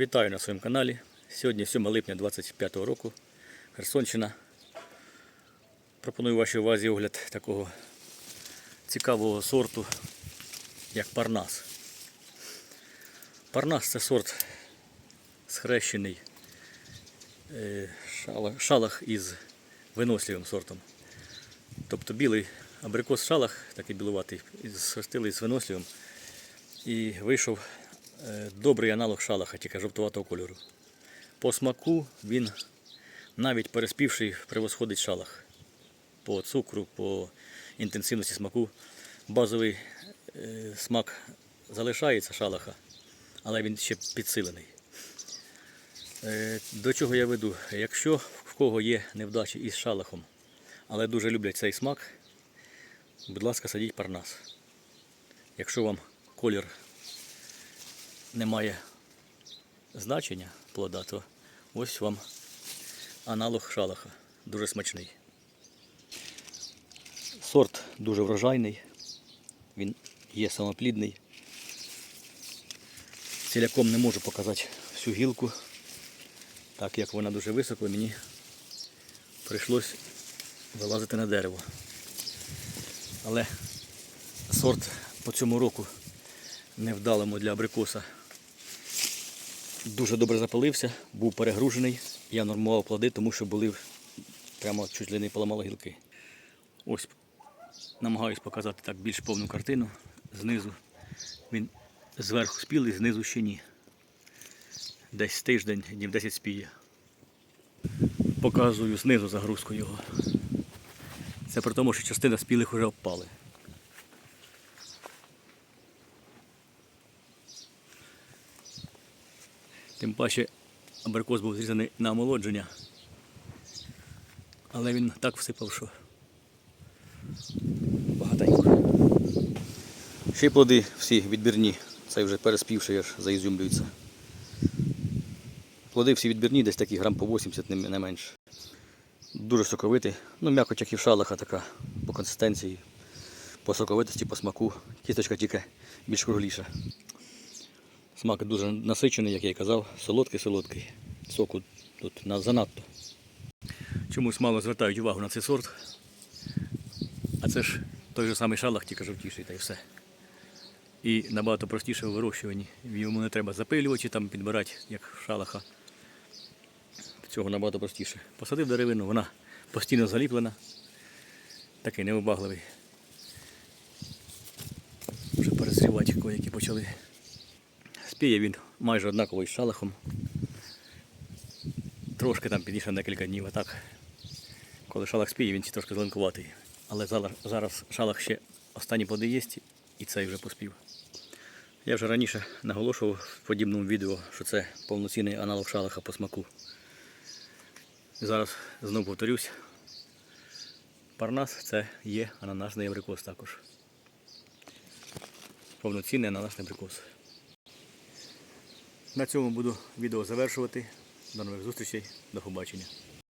Вітаю на своєму каналі. Сьогодні 7 липня 25 року. Херсонщина. Пропоную вашій увазі огляд такого цікавого сорту, як Парнас. Парнас це сорт схрещений е, шалах із виносливим сортом. Тобто білий абрикос шалах, такий білуватий, схрестили з виносливим. І вийшов добрий аналог шалаха, тільки жовтуватого кольору. По смаку він навіть переспівший превосходить шалах. По цукру, по інтенсивності смаку. Базовий е, смак залишається шалаха, але він ще підсилений. Е, До чого я веду? Якщо в кого є невдачі із шалахом, але дуже люблять цей смак, будь ласка, садіть парнас. Якщо вам колір не має значення плода, то ось вам аналог шалаха. Дуже смачний. Сорт дуже врожайний, він є самоплідний. Ціляком не можу показати всю гілку, так як вона дуже високо, мені прийшлось вилазити на дерево. Але сорт по цьому року невдалому для абрикоса. Дуже добре запалився, був перегружений. Я нормував плоди, тому що були прямо чуть ли не поламало гілки. Ось намагаюсь показати так більш повну картину. Знизу він зверху спілий, знизу ще ні. Десь тиждень, днів 10 спіє. Показую знизу загрузку його. Це при тому, що частина спілих вже обпали. Тим паче абрикос був зрізаний на омолодження. Але він так всипав, що багатенько. Ще й плоди всі відбірні. Цей вже переспівши аж заізюмлюється. Плоди всі відбірні, десь такі грам по 80, не не менше. Дуже соковитий. Ну, м'якоть, як і в шалаха така по консистенції, по соковитості, по смаку. Кісточка тільки більш кругліша. Смак дуже насичений, як я і казав, солодкий-солодкий. Соку тут занадто. Чомусь мало звертають увагу на цей сорт. А це ж той же самий шалах, тільки жовтіший та й все. І набагато простіше у вирощуванні. Йому не треба запилювачі там підбирати, як шалаха. Цього набагато простіше. Посадив деревину, вона постійно заліплена. Такий невибагливий. Вже перестрівати які почали. Спіє він майже однаковий з шалахом. Трошки там підійшов декілька днів, а так. Коли шалах спіє, він трошки зеленкуватий. Але зараз, зараз шалах ще останні плоди є і цей вже поспів. Я вже раніше наголошував в подібному відео, що це повноцінний аналог шалаха по смаку. Зараз знову повторюсь. Парнас це є ананасний абрикос також. Повноцінний ананасний абрикос. На цьому буду відео завершувати. До нових зустрічей, до побачення.